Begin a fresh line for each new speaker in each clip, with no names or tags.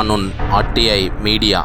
కానున్ RTI media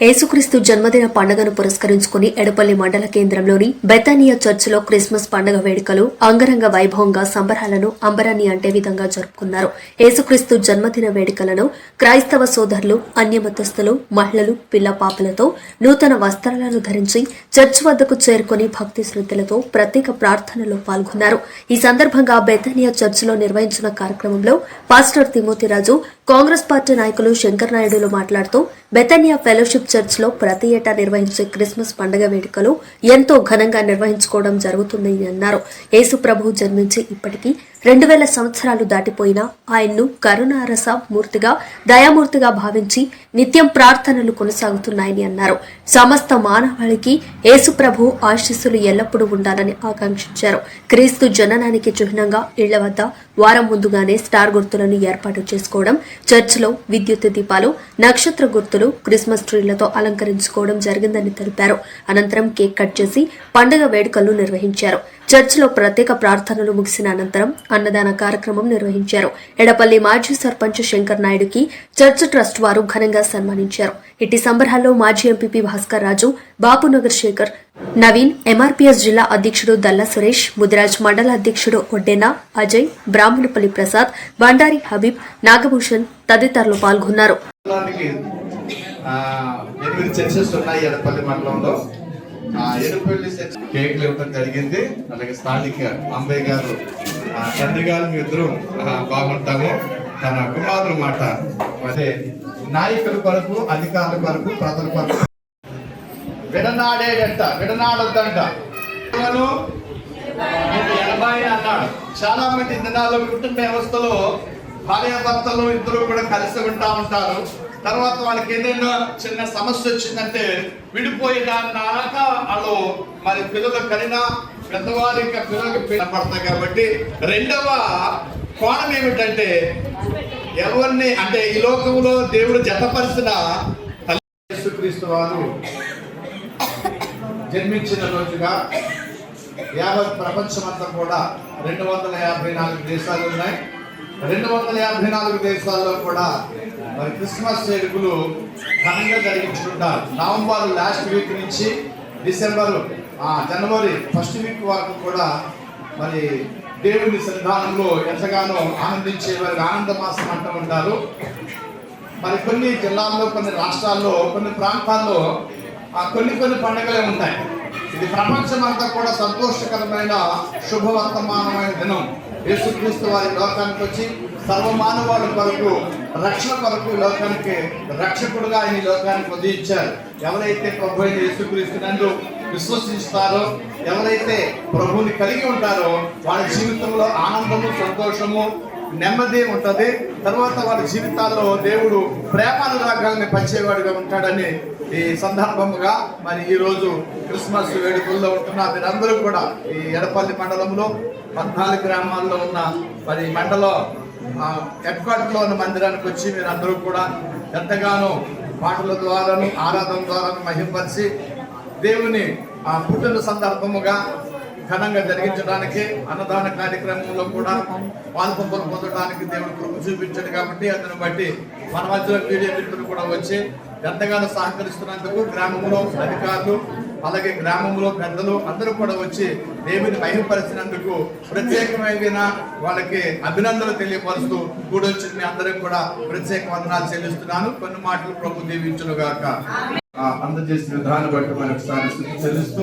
యేసుక్రీస్తు జన్మదిన పండుగను పురస్కరించుకుని ఎడపల్లి మండల కేంద్రంలోని బెతానియా చర్చిలో క్రిస్మస్ పండుగ వేడుకలు అంగరంగ వైభవంగా సంబరాలను అంబరాన్ని అంటే విధంగా జరుపుకున్నారు. యేసుక్రీస్తు జన్మదిన వేడుకలను క్రైస్తవ సోదరులు అన్యమతస్థులు మహిళలు పిల్ల పాపలతో నూతన వస్త్రాలను ధరించి చర్చ్ వద్దకు చేరుకుని భక్తి శ్రద్ధలతో ప్రత్యేక ప్రార్థనలో పాల్గొన్నారు. ఈ సందర్భంగా బెతానియా చర్చిలో నిర్వహించిన కార్యక్రమంలో పాస్టర్ తిమోతిరాజు కాంగ్రెస్ పార్టీ నాయకులు శంకర్ నాయుడులు మాట్లాడుతూ బెతానియా ఫెలోషిప్ చర్చ్లో ప్రతి ఏటా నిర్వహించే క్రిస్మస్ పండుగ వేడుకలు ఎంతో ఘనంగా నిర్వహించుకోవడం జరుగుతుందని అన్నారు. యేసు ప్రభు జన్మించి ఇప్పటికీ రెండు వేల సంవత్సరాలు దాటిపోయిన ఆయన్ను కరుణారస మూర్తిగా దయామూర్తిగా భావించి నిత్యం ప్రార్థనలు కొనసాగుతున్నాయని అన్నారు. సమస్త మానవాళికి యేసుప్రభు ఆశీస్సులు ఎల్లప్పుడూ ఉండాలని ఆకాంక్షించారు. క్రీస్తు జననానికి చిహ్నంగా ఇళ్ళ వద్ద వారం ముందుగానే స్టార్ గుర్తులను ఏర్పాటు చేసుకోవడం చర్చిలో విద్యుత్ దీపాలు నక్షత్ర గుర్తులు క్రిస్మస్ ట్రీలతో అలంకరించుకోవడం జరిగిందని తెలిపారు. అనంతరం కేక్ కట్ చేసి పండుగ వేడుకలు నిర్వహించారు. చర్చిలో ప్రత్యేక ప్రార్థనలు ముగిసిన అనంతరం అన్నదాన కార్యక్రమం నిర్వహించారు. ఎడపల్లి మాజీ సర్పంచ్ శంకర్ నాయుడుకి చర్చ్ ట్రస్ట్ వారు ఘనంగా సన్మానించారు. ఇట్టి సంబరాల్లో మాజీ ఎంపీపీ భాస్కర్ రాజు బాపునగర్ శేఖర్ నవీన్ ఎంఆర్పీఎస్ జిల్లా అధ్యక్షుడు దల్లా సురేష్ ముదిరాజ్ మండల అధ్యక్షుడు ఒడ్డెన అజయ్ బ్రాహ్మణపల్లి ప్రసాద్ బండారి హబీబ్ నాగభూషణ్ తదితరులు పాల్గొన్నారు.
ఎనిమిది చర్చెస్ ఉన్నాయి ఎడపల్లి మండలంలో. ఆ, ఎరుపల్లి కేకులు ఇవ్వడం జరిగింది. అలాగే స్థానిక అంబయ్య గారు తండ్రి గారు మీ ఇద్దరు బాగుంటాము. తన కుమారుడు మాట. అదే నాయకుల కొరకు అధికారుల కొరకు ప్రజల కొరకు. విడనాడేదంట విడనాడొద్దంట ఎనభై అన్నాడు. చాలా మంది దినాల్లో కుటుంబ వ్యవస్థలో భార్యాభర్తలు ఇద్దరు కూడా కలిసి ఉంటా ఉంటారు. తర్వాత వాళ్ళకి ఏదైనా చిన్న సమస్య వచ్చిందంటే విడిపోయి వాళ్ళు మరి పిల్లలు కలిగిన పెద్దవారు ఇంకా పిల్లలకి పడతాయి కాబట్టి రెండవ కోణం ఏమిటంటే ఎవరిని అంటే ఈ లోకంలో దేవుడు జతపరిచిన తల్లి యేసుక్రీస్తు వారు జన్మించిన రోజుగా యావత్ ప్రపంచమంతా కూడా రెండు వందల యాభై నాలుగు దేశాలు ఉన్నాయి. రెండు వందల యాభై నాలుగు దేశాల్లో కూడా మరి క్రిస్మస్ వేడుకలు ఘనంగా జరిగించుకుంటారు. నవంబర్ లాస్ట్ వీక్ నుంచి డిసెంబర్ ఆ, జనవరి ఫస్ట్ వీక్ వరకు కూడా మరి దేవుని సన్నిధానంలో ఎంతగానో ఆనందించే వారికి ఆనంద మాసం అంటూ ఉంటారు. మరి కొన్ని జిల్లాల్లో కొన్ని రాష్ట్రాల్లో కొన్ని ప్రాంతాల్లో ఆ కొన్ని కొన్ని పండుగలే ఉంటాయి. ఇది ప్రపంచం అంతా కూడా సంతోషకరమైన శుభవర్తమానమైన దినం. యేసుక్రీస్తు వారి లోకానికి వచ్చి సర్వమానవాళి కొరకు రక్షణ కొరకు లోకానికి రక్షకుడుగా ఆయన ఈ లోకానికి ఉదయించారు ఎవరైతే ప్రభు అయిన విశ్వసిస్తారో ఎవరైతే ప్రభుని కలిగి ఉంటారో వాళ్ళ జీవితంలో ఆనందము సంతోషము నెమ్మది ఉంటుంది. తర్వాత వారి జీవితాల్లో దేవుడు ప్రేమానురాగాల్ని పంచేవాడిగా ఉంటాడని ఈ సందర్భముగా మరి ఈరోజు క్రిస్మస్ వేడుకల్లో ఉంటున్న మీరందరూ కూడా ఈ ఎడపల్లి మండలంలో పద్నాలుగు గ్రామాల్లో ఉన్న మరి మండలం హెడ్ ఉన్న మందిరానికి వచ్చి మీరందరూ కూడా ఎంతగానో పాటల ద్వారాను ఆరాధన ద్వారాను మహింపరిచి దేవుని ఆ పుట్టిన సందర్భముగా ఘనంగా జరిగించడానికి అన్నదాన కార్యక్రమంలో కూడా పాల్పొంపలు పొందడానికి దేవుడు కృప చూపించాడు కాబట్టి అతను బట్టి మన మధ్యలో మీడియా మిత్రులు కూడా వచ్చి ఎంతగానో సహకరిస్తున్నందుకు గ్రామంలో అధికారులు అలాగే గ్రామంలో పెద్దలు అందరూ కూడా వచ్చి దేవుని మహిమపరిచినందుకు ప్రత్యేకమైన వాళ్ళకి అభినందనలు తెలియపరుస్తూ కూడొచ్చిన మీ అందరికి కూడా ప్రత్యేక వందనాలు చెల్లిస్తున్నాను. కొన్ని మాటలు ప్రభు దీవించును గాక. అందజేసిన విధానం బట్టి మనకు ఒకసారి చెల్లిస్తూ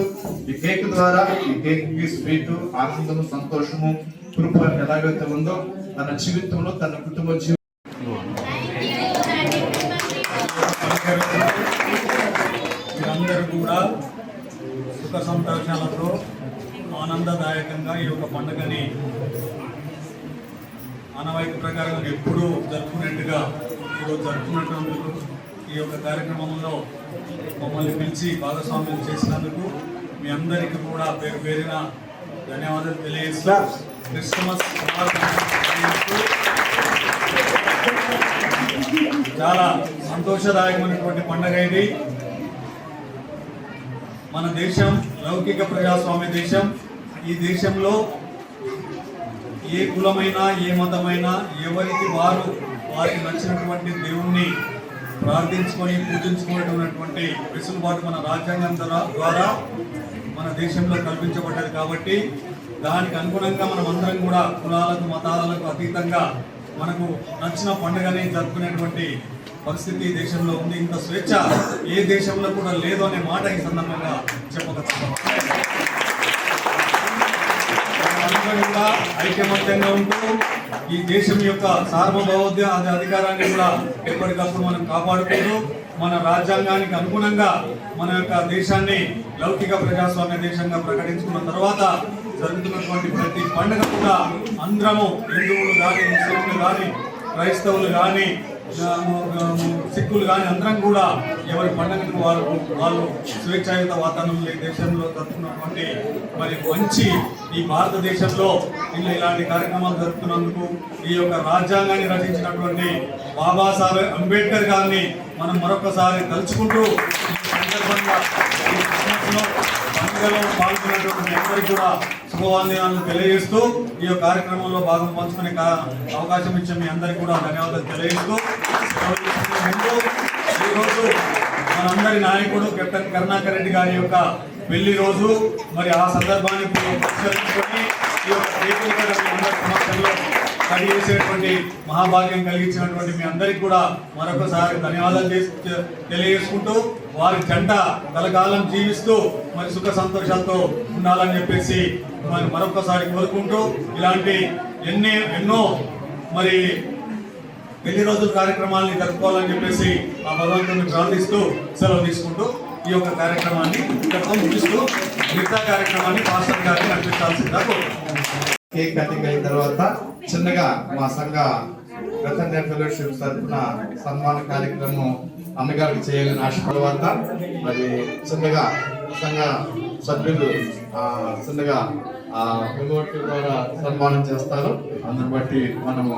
ఈ కేక్ ద్వారా ఈ కేక్కి స్వీట్ ఆనందము సంతోషము కృప ఎలాగైతే ఉందో తన జీవితంలో తన కుటుంబ జీవితం
మీరందరూ కూడా సుఖ సంతోషాలతో ఆనందదాయకంగా ఈ యొక్క పండుగని ఆనవాయితీ ప్రకారం ఎప్పుడూ జరుపుకునేట్టుగా ఈరోజు జరుపుకున్నటువంటి ఈ యొక్క కార్యక్రమంలో మమ్మల్ని పిలిచి భాగస్వామ్యం చేసినందుకు మీ అందరికీ కూడా పేరు పేరిన ధన్యవాదాలు తెలియజేస్తూ క్రిస్మస్ చాలా సంతోషదాయకమైనటువంటి పండుగ ఇది. మన దేశం లౌకిక ప్రజాస్వామ్య దేశం. ఈ దేశంలో ఏ కులమైనా ఏ మతమైనా ఎవరికి వారు వారికి నచ్చినటువంటి దేవుణ్ణి ప్రార్థించుకొని పూజించుకునేటటువంటి వెసులుబాటు మన రాజ్యాంగం ద్వారా- మన దేశంలో కల్పించబడ్డది కాబట్టి దానికి అనుగుణంగా మనం అందరం కూడా కులాలకు మతాలకు అతీతంగా మనకు నచ్చిన పండుగని జరుపుకునేటువంటి పరిస్థితి దేశంలో ఉంది. ఇంత స్వేచ్ఛ ఏ దేశంలో కూడా లేదు అనే మాట ఈ సందర్భంగా చెప్పగలుగుతాం మనమందరం కూడా ఉంటూ ఈ దేశం యొక్క సార్వభౌమత్వ అది అధికారాన్ని కూడా ఎప్పటికప్పుడు మనం కాపాడుకుంటూ మన రాజ్యాంగానికి అనుగుణంగా మన యొక్క దేశాన్ని లౌకిక ప్రజాస్వామ్య దేశంగా ప్రకటించుకున్న తర్వాత జరుగుతున్నటువంటి ప్రతి పండుగ కూడా అందరము హిందువులు కానీ ముస్లింలు కానీ క్రైస్తవులు కానీ సిక్కులు కానీ అందరం కూడా ఎవరి పండుగను వారు వాళ్ళు స్వేచ్ఛాయుత వాతావరణంలో ఈ దేశంలో జరుపుకున్నటువంటి మరి మంచి ఈ భారతదేశంలో ఇలా ఇలాంటి కార్యక్రమాలు జరుపుతున్నందుకు ఈ యొక్క రాజ్యాంగాన్ని రచించినటువంటి బాబాసాహెబ్ అంబేద్కర్ గారిని మనం మరొకసారి తలుచుకుంటూ ఈ సందర్భంగా ఈ పాల్గొన్నటువంటి అందరికీ కూడా శుభవందనాలను తెలియజేస్తూ ఈ యొక్క కార్యక్రమంలో భాగం పంచుకునే అవకాశం ఇచ్చే మీ అందరికీ కూడా ధన్యవాదాలు తెలియజేస్తూ ముందు ఈరోజు మనందరి నాయకుడు కెప్టెన్ కరుణాకర్ రెడ్డి గారి యొక్క పెళ్ళి రోజు. మరి ఆ సందర్భాన్ని ఈ యొక్క కేకులు కూడా మీ అందరి సమక్షంలో చేసేటువంటి మహాభాగ్యం కలిగించినటువంటి మీ అందరికీ కూడా మరొకసారి ధన్యవాదాలు తెలియజేసుకుంటూ వారి జంట కలకాలం జీవిస్తూ మరి సుఖ సంతోషాలతో ఉండాలని చెప్పేసి మరి మరొకసారి కోరుకుంటూ ఇలాంటి ఎన్ని ఎన్నో మరి పెళ్ళి రోజుల కార్యక్రమాల్ని జరుపుకోవాలని చెప్పేసి ఆ భగవంతుని ప్రార్థిస్తూ సెలవు తీసుకుంటూ ఈ యొక్క కార్యక్రమాన్ని ఇక్కడ ముగిస్తూ మిగతా కార్యక్రమాన్ని పాస్టర్ గారిని నడిపించాల్సిందిగా కోరుకుంటున్నాను.
కేక్ కటింగ్ అయిన తర్వాత చిన్నగా మా సంఘ గతంగా ఫెలోషిప్ తరఫున సన్మాన కార్యక్రమం అమ్మగారికి చేయాలని ఆశ తర్వాత మరి చిన్నగా సంఘ సభ్యులు చిన్నగా ఆ ద్వారా సన్మానం చేస్తారు. అందుని బట్టి మనము